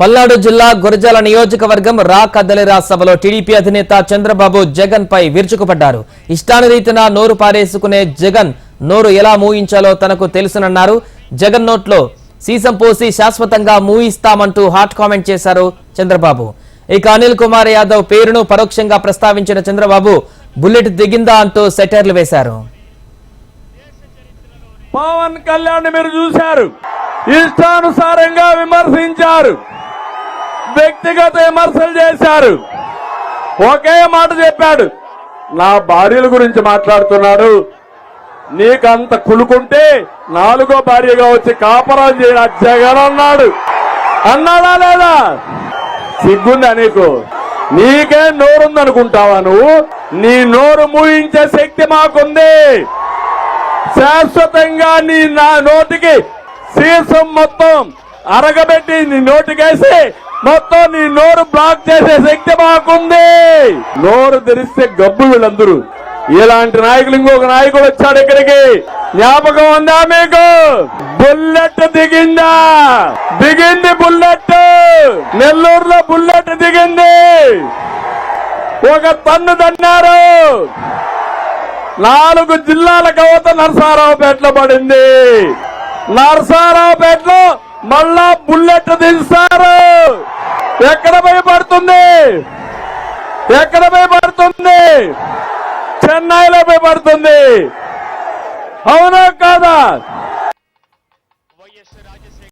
పల్నాడు జిల్లా గురజాల నియోజకవర్గం రా కదలిరా సభలో టీడీపీ అధినేత చంద్రబాబు జగన్ పై విరుచుకుపడ్డారు. ఇష్టానురీతిన నోరు పారేసుకునే జగన్ నోరు ఎలా మూయించాలో తనకు తెలుసునన్నారు. జగన్ నోట్లో సీసం పోసి శాశ్వతంగా మూయిస్తామంటూ హాట్ కామెంట్ చేశారు చంద్రబాబు. ఇక అనిల్ కుమార్ యాదవ్ పేరును పరోక్షంగా ప్రస్తావించిన చంద్రబాబు బుల్లెట్ దిగిందా అంటూ సెటైర్లు వేశారు. పవన్ కళ్యాణ్ మీరు చూశారు. ఇష్టానుసారంగా విమర్శించారు. వ్యక్తిగత విమర్శలు చేశారు. ఒకే మాట చెప్పాడు. నా భార్యల గురించి మాట్లాడుతున్నాడు. నీకంత కులుకుంటే నాలుగో భార్యగా వచ్చి కాపరం చేయడా జగన్ అన్నాడు. అన్నాడా లేదా? సిగ్గుందా నీకు? నీకే నోరుందనుకుంటావా నువ్వు? నీ నోరు మూయించే శక్తి మాకుంది. శాశ్వతంగా నీ నా నోటికి శీర్షం మొత్తం అరగబెట్టి నీ నోటికేసి మొత్తం నీ నోరు బ్లాక్ చేసే శక్తి మాకుంది. నోరు తెరిస్తే గబ్బు వీళ్ళందరూ. ఇలాంటి నాయకులు ఇంకొక నాయకుడు వచ్చాడు ఇక్కడికి. జ్ఞాపకం ఉందా మీకు? బుల్లెట్ దిగిందా? దిగింది బుల్లెట్. నెల్లూరులో బుల్లెట్ దిగింది. ఒక తన్ను తన్నారు. నాలుగు జిల్లాల కవత నరసారావుపేటలో పడింది. నరసారావుపేటలో మళ్ళా బుల్లెట్ దించారు. ఎక్కడ భయపడుతుంది? ఎక్కడ భయపడుతుంది? చెన్నైలో భయపడుతుంది. అవునా కాదా?